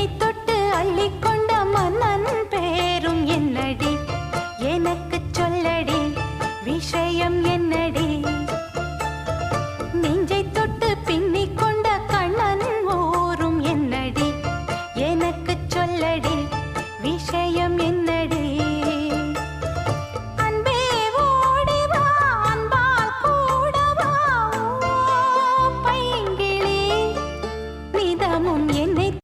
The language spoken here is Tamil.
என்னை தொட்டு அள்ளிக்கொண்ட மன்னன் பேரும் என்னடி? எனக்கு சொல்லடி விஷயம் என்னடி?